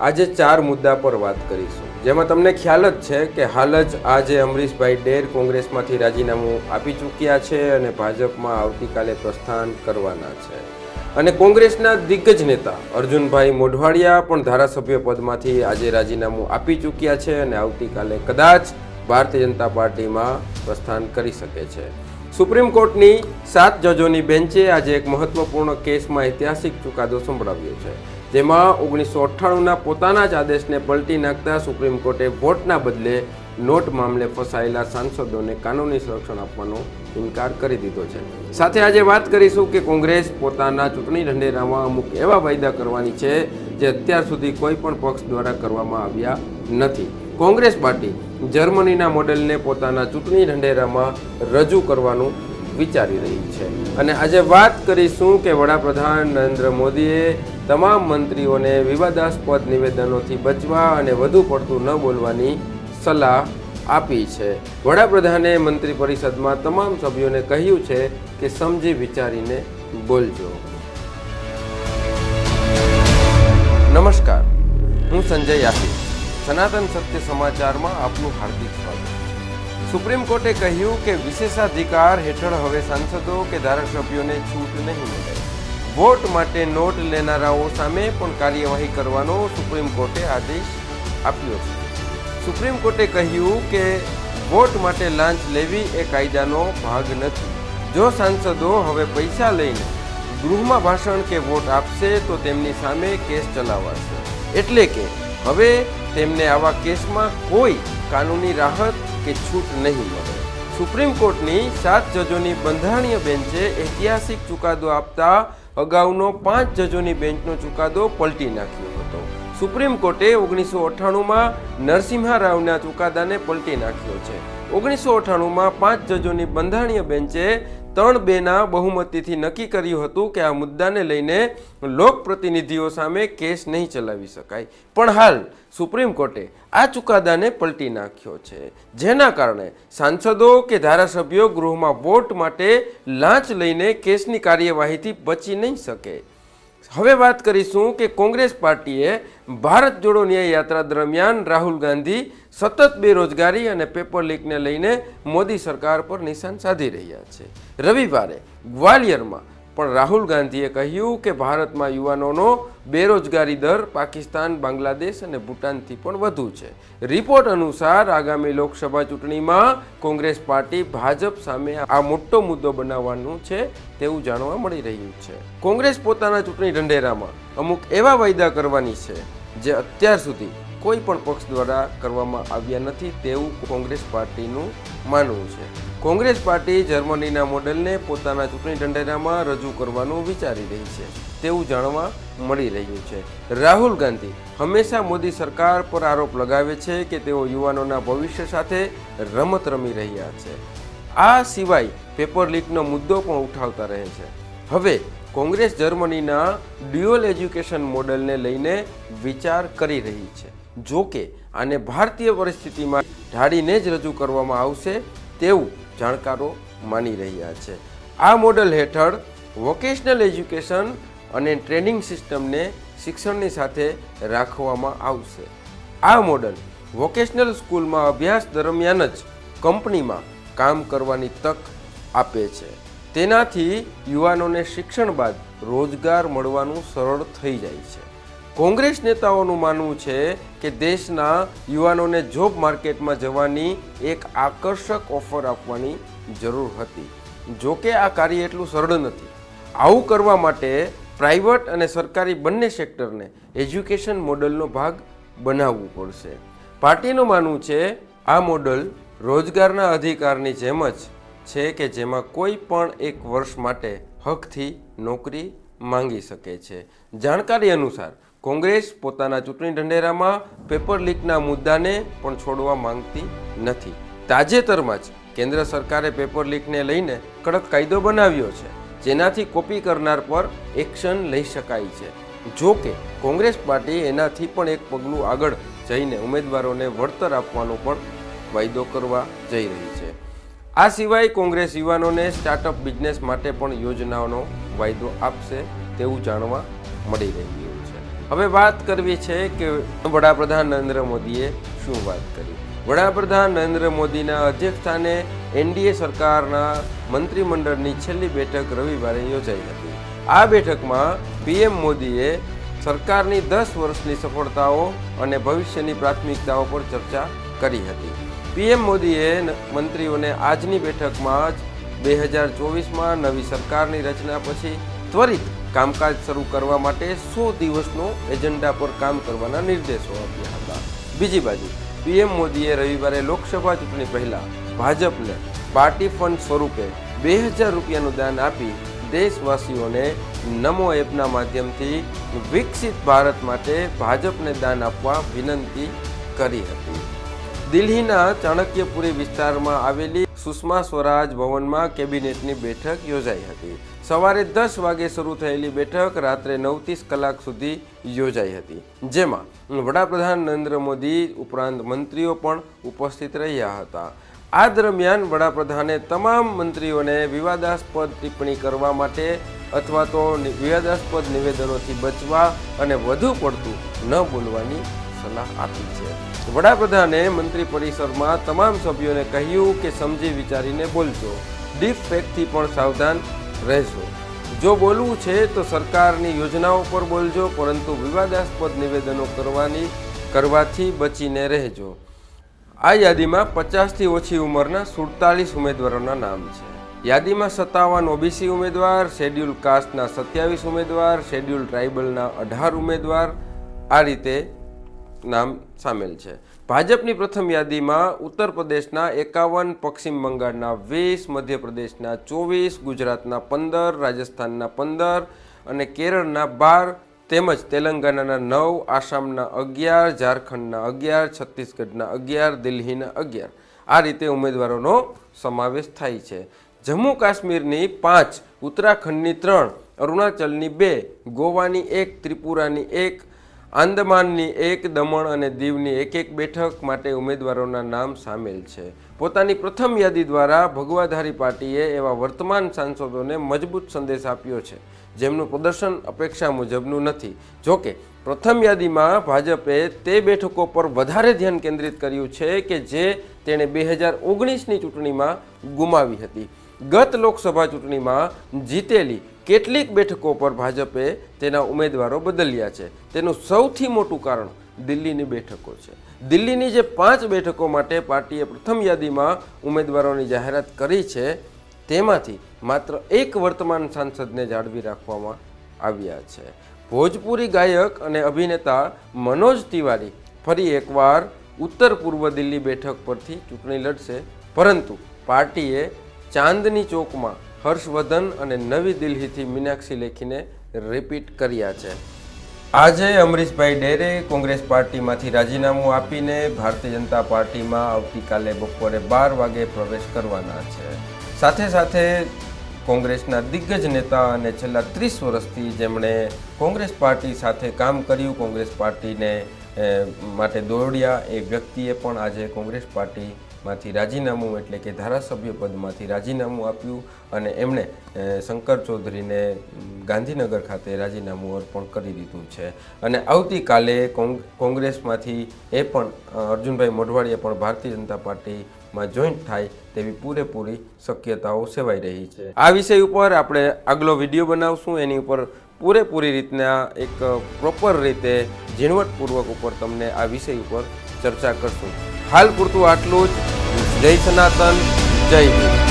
આજે ચાર મુદ્દા પર વાત કરીશું. જેમાં તમને ખ્યાલ જ છે કે હાલ જ આજે અમરીશભાઈ ડેર કોંગ્રેસમાંથી રાજીનામું આપી ચૂક્યા છે અને ભાજપમાં આવતીકાલે પ્રસ્થાન કરવાના છે. અને કોંગ્રેસના દિગ્ગજ નેતા અર્જુનભાઈ મોઢવાડિયા પણ ધારાસભ્ય પદમાંથી આજે રાજીનામું આપી ચૂક્યા છે અને આવતીકાલે કદાચ ભારતીય જનતા પાર્ટીમાં પ્રસ્થાન કરી શકે છે. સુપ્રીમ કોર્ટની સાત જજોની બેન્ચે આજે એક મહત્વપૂર્ણ કેસમાં ઐતિહાસિક ચુકાદો સંભળાવ્યો છે. જેમાં ઓગણીસો અઠ્ઠાણુંના પોતાના જ આદેશને પલટી નાખતા સુપ્રીમ કોર્ટે વોટના બદલે નોટ મામલે ફસાયેલા સાંસદોને કાનૂની સંરક્ષણ આપવાનો ઇનકાર કરી દીધો છે. સાથે આજે વાત કરીશું કે કોંગ્રેસ પોતાના ચૂંટણી ઢંઢેરામાં અમુક એવા વાયદા કરવાની છે જે અત્યાર સુધી કોઈ પણ પક્ષ દ્વારા કરવામાં આવ્યા નથી. કોંગ્રેસ પાર્ટી જર્મનીના મોડેલને પોતાના ચૂંટણી ઢંઢેરામાં રજૂ કરવાનું વિચારી રહી છે. અને આજે વાત કરીશું કે વડાપ્રધાન નરેન્દ્ર મોદીએ તમામ મંત્રીઓને વિવાદાસ્પદ નિવેદનોથી બચવા અને વધુ પડતું ન બોલવાની સલાહ આપી છે. વડાપ્રધાને મંત્રી પરિષદમાં તમામ સભ્યોને કહ્યું છે કે સમજી વિચારીને બોલજો. નમસ્કાર, હું સંજય યાસી સનાતન સત્ય સમાચારમાં આપનું હાર્દિક સ્વાગત. સુપ્રીમ કોર્ટે કહ્યું કે વિશેષાધિકાર હેઠળ હવે સાંસદો કે ધારાસભ્યોને છૂટ નહીં મળે. વોટ માટે નોટ લેનારાઓ સામે પણ કાર્યવાહી કરવાનો સુપ્રીમ કોર્ટે આદેશ આપ્યો છે. સુપ્રીમ કોર્ટે કહ્યું કે વોટ માટે લાંચ લેવી એ કાયદાનો ભાગ નથી. જો સાંસદો હવે પૈસા લઈને ગૃહમાં ભાષણ કે વોટ આપશે તો તેમની સામે કેસ ચલાવાશે. એટલે કે હવે તેમને આવા કેસમાં કોઈ કાનૂની રાહત કે છૂટ નહીં મળે. સુપ્રીમ કોર્ટની સાત જજોની બંધારણીય બેન્ચે ઐતિહાસિક ચુકાદો આપતા અગાઉનો પાંચ જજોની બેન્ચનો ચુકાદો પલટી નાખ્યો હતો. સુપ્રીમ કોર્ટે ઓગણીસો અઠ્ઠાણુંમાં નરસિંહા રાવના ચુકાદાને પલટી નાખ્યો છે. ઓગણીસો અઠ્ઠાણુંમાં પાંચ જજોની બંધારણીય બેન્ચે ત્રણ બેના બહુમતીથી નક્કી કર્યું હતું કે આ મુદ્દાને લઈને લોકપ્રતિનિધિઓ સામે કેસ નહીં ચલાવી શકાય. પણ હાલ સુપ્રીમ કોર્ટે આ ચુકાદાને પલટી નાખ્યો છે. જેના કારણે સાંસદો કે ધારાસભ્યો ગૃહમાં વોટ માટે લાંચ લઈને કેસની કાર્યવાહીથી બચી નહીં શકે. હવે વાત કરીશું કે કોંગ્રેસ પાર્ટીએ ભારત જોડો ન્યાય યાત્રા દરમિયાન રાહુલ ગાંધી સતત બેરોજગારી અને પેપર લીકને લઈને મોદી સરકાર પર નિશાન સાધી રહ્યા છે. રવિવારે ગ્વાલિયરમાં પણ રાહુલ ગાંધીએ કહ્યું કે ભારતમાં યુવાનોનો બેરોજગારી દર પાકિસ્તાન, બાંગ્લાદેશ અને ભૂટાનથી પણ વધુ છે. રિપોર્ટ અનુસાર આગામી લોકસભા ચૂંટણીમાં કોંગ્રેસ પાર્ટી ભાજપ સામે આ મોટો મુદ્દો બનાવવાનું છે તેવું જાણવા મળી રહ્યું છે. કોંગ્રેસ પોતાના ચૂંટણી ઢંઢેરામાં અમુક એવા વાયદા કરવાની છે જે અત્યાર સુધી કોઈ પણ પક્ષ દ્વારા કરવામાં આવ્યા નથી તેવું કોંગ્રેસ પાર્ટીનું માનવું છે. કોંગ્રેસ પાર્ટી જર્મનીના મોડેલને પોતાના ચૂંટણી ઢંઢેરામાં રજૂ કરવાનું વિચારી રહી છે. તેવું જાણવા મળી રહ્યું છે. રાહુલ ગાંધી હંમેશા મોદી સરકાર પર આરોપ લગાવે છે કે તેઓ યુવાનોના ભવિષ્ય સાથે રમત રમી રહ્યા છે. આ સિવાય પેપર લીકનો મુદ્દો પણ ઉઠાવતા રહે છે. હવે કોંગ્રેસ જર્મનીના ડ્યુઅલ એજ્યુકેશન મોડેલને લઈને વિચાર કરી રહી છે. જો કે આને ભારતીય પરિસ્થિતિમાં ઢાળીને જ રજૂ કરવામાં આવશે તેવું જાણકારો માની રહ્યા છે. આ મોડલ હેઠળ વોકેશનલ એજ્યુકેશન અને ટ્રેનિંગ સિસ્ટમને શિક્ષણની સાથે રાખવામાં આવશે. આ મોડલ વોકેશનલ સ્કૂલમાં અભ્યાસ દરમિયાન જ કંપનીમાં કામ કરવાની તક આપે છે. તેનાથી યુવાનોને શિક્ષણ બાદ રોજગાર મળવાનું સરળ થઈ જાય છે. કોંગ્રેસ નેતાઓનું માનવું છે કે દેશના યુવાનોને જોબ માર્કેટમાં જવાની એક આકર્ષક ઓફર આપવાની જરૂર હતી. જો કે આ કાર્ય એટલું સરળ નથી. આવું કરવા માટે પ્રાઇવેટ અને સરકારી બંને સેક્ટરને એજ્યુકેશન મોડલનો ભાગ બનાવવું પડશે. પાર્ટીનું માનવું છે, આ મોડલ રોજગારના અધિકારની જેમ જ છે કે જેમાં કોઈ પણ એક વર્ષ માટે હકથી નોકરી માંગી શકે છે. જાણકારી અનુસાર કોંગ્રેસ પોતાના ચૂંટણી ઢંઢેરામાં પેપર લીકના મુદ્દાને પણ છોડવા માંગતી નથી. તાજેતરમાં જ કેન્દ્ર સરકારે પેપર લીકને લઈને કડક કાયદો બનાવ્યો છે, જેનાથી કોપી કરનાર પર એક્શન લઈ શકાય છે. જો કે, કોંગ્રેસ પાર્ટી એનાથી પણ એક પગલું આગળ જઈને ઉમેદવારોને વળતર આપવાનો પણ વાયદો કરવા જઈ રહી છે. આ સિવાય કોંગ્રેસ યુવાનોને સ્ટાર્ટઅપ બિઝનેસ માટે પણ યોજનાઓનો વાયદો આપશે તેવું જાણવા મળી રહ્યું. હવે વાત કરવી છે કે વડાપ્રધાન નરેન્દ્ર મોદીએ શું વાત કરી? વડાપ્રધાન નરેન્દ્ર મોદીના અધ્યક્ષસ્થાને એનડીએ સરકારના મંત્રીમંડળની છેલ્લી બેઠક રવિવારે યોજાઈ હતી. આ બેઠકમાં પીએમ મોદીએ સરકારની દસ વર્ષની સફળતાઓ અને ભવિષ્યની પ્રાથમિકતાઓ પર ચર્ચા કરી હતી. પીએમ મોદીએ મંત્રીઓને આજની બેઠકમાં જ બે હજાર ચોવીસમાં નવી સરકારની રચના પછી ત્વરિત કામકાજ શરૂ કરવા માટે સો દિવસનો એજન્ડા પર કામ કરવાના નિર્દેશો આપ્યા હતા. બીજી બાજુ, પીએમ મોદીએ રવિવારે લોકસભા ચૂંટણી પહેલા ભાજપને પાર્ટી ફંડ સ્વરૂપે બે હજાર રૂપિયાનું દાન આપી દેશવાસીઓને નમો એપના માધ્યમથી વિકસિત ભારત માટે ભાજપને દાન આપવા વિનંતી કરી હતી. દિલ્હીના ચાણક્યપુરી વિસ્તારમાં આવેલી સુષ્મા સ્વરાજ ભવનમાં કેબિનેટની બેઠક યોજાઈ હતી. સવારે દસ વાગે શરૂ થયેલી બેઠક રાત્રે નવત્રીસ કલાક સુધી યોજાઈ હતી. જેમાં વડાપ્રધાન નરેન્દ્ર મોદી ઉપરાંત મંત્રીઓ પણ ઉપસ્થિત રહ્યા હતા. આ દરમિયાન વડાપ્રધાને તમામ મંત્રીઓને વિવાદાસ્પદ ટિપ્પણી કરવા માટે અથવા તો વિવાદાસ્પદ નિવેદનોથી બચવા અને વધુ પડતું ન બોલવાની સલાહ આપી છે. વડાપ્રધાને મંત્રી પરિસરમાં તમામ સભ્યોને કહ્યું કે સમજી વિચારીને બોલજો. ડીપ ફેકથી પણ સાવધાન રહેજો. જો બોલવું છે તો સરકારની યોજનાઓ પર બોલજો, પરંતુ વિવાદાસ્પદ નિવેદનો કરવાની, કરવાથી બચીને રહેજો. આ યાદીમાં પચાસથી ઓછી ઉંમરના સુડતાલીસ ઉમેદવારોના નામ છે. યાદીમાં સત્તાવન ઓબીસી ઉમેદવાર, શેડ્યુલ કાસ્ટના સત્યાવીસ ઉમેદવાર, શેડ્યુલ ટ્રાઇબલના અઢાર ઉમેદવાર. આ રીતે નામ સામેલ છે. ભાજપની પ્રથમ યાદીમાં ઉત્તર પ્રદેશના એકાવન, પશ્ચિમ બંગાળના વીસ, મધ્યપ્રદેશના ચોવીસ, ગુજરાતના પંદર, રાજસ્થાનના પંદર અને કેરળના બાર તેમજ તેલંગાણાના નવ, આસામના અગિયાર, ઝારખંડના અગિયાર, છત્તીસગઢના અગિયાર, દિલ્હીના અગિયાર. આ રીતે ઉમેદવારોનો સમાવેશ થાય છે. જમ્મુ કાશ્મીરની પાંચ, ઉત્તરાખંડની ત્રણ, અરુણાચલની બે, ગોવાની એક, ત્રિપુરાની એક આંદમાનની એક દમણ અને દીવની એક એક બેઠક માટે ઉમેદવારોના નામ સામેલ છે. પોતાની પ્રથમ યાદી દ્વારા ભગવાધારી પાર્ટીએ એવા વર્તમાન સાંસદોને મજબૂત સંદેશ આપ્યો છે. જેમનું પ્રદર્શન અપેક્ષા મુજબનું નથી. જોકે, પ્રથમ યાદીમાં ભાજપે તે બેઠકો પર વધારે ધ્યાન કેન્દ્રિત કર્યું છે કે જે તેણે બે હજાર ઓગણીસની ચૂંટણીમાં ગુમાવી હતી. ગત લોકસભા ચૂંટણીમાં જીતેલી કેટલીક બેઠકો પર ભાજપે તેના ઉમેદવારો બદલ્યા છે. તેનું સૌથી મોટું કારણ દિલ્હીની બેઠકો છે. દિલ્હીની જે પાંચ બેઠકો માટે પાર્ટીએ પ્રથમ યાદીમાં ઉમેદવારોની જાહેરાત કરી છે, તેમાંથી માત્ર એક વર્તમાન સાંસદને જાળવી રાખવામાં આવ્યા છે. ભોજપુરી ગાયક અને અભિનેતા મનોજ તિવારી ફરી એકવાર ઉત્તર પૂર્વ દિલ્હી બેઠક પરથી ચૂંટણી લડશે, પરંતુ પાર્ટીએ ચાંદની ચોકમાં હર્ષવર્ધન અને નવી દિલ્હીથી મીનાક્ષી લેખીને રિપીટ કર્યા છે. આજે અમરીશભાઈ ડેરે કોંગ્રેસ પાર્ટીમાંથી રાજીનામું આપીને ભારતીય જનતા પાર્ટીમાં આવતીકાલે બપોરે બાર વાગે પ્રવેશ કરવાના છે. સાથે સાથે કોંગ્રેસના દિગ્ગજ નેતા અને છેલ્લા ત્રીસ વર્ષથી જેમણે કોંગ્રેસ પાર્ટી સાથે કામ કર્યું, કોંગ્રેસ પાર્ટીને માટે દોડ્યા, એ વ્યક્તિએ પણ આજે કોંગ્રેસ પાર્ટીમાંથી રાજીનામું એટલે કે ધારાસભ્ય પદમાંથી રાજીનામું આપ્યું અને એમણે શંકર ચૌધરીને ગાંધીનગર ખાતે રાજીનામું અર્પણ કરી દીધું છે. અને આવતીકાલે કોંગ, કોંગ્રેસમાંથી એ પણ અર્જુનભાઈ મોઢવાડીએ પણ ભારતીય જનતા પાર્ટીમાં જોઈન્ટ થાય તેવી પૂરેપૂરી શક્યતાઓ સેવાઈ રહી છે. આ વિષય ઉપર આપણે આગલો વીડિયો બનાવશું. એની ઉપર પૂરેપૂરી રીતના એક પ્રોપર રીતે ઝીણવટપૂર્વક ઉપર તમને આ વિષય ઉપર ચર્ચા કરશું. હાલ પૂરતું આટલું જ. જય સનાતન, જય હિન્દ.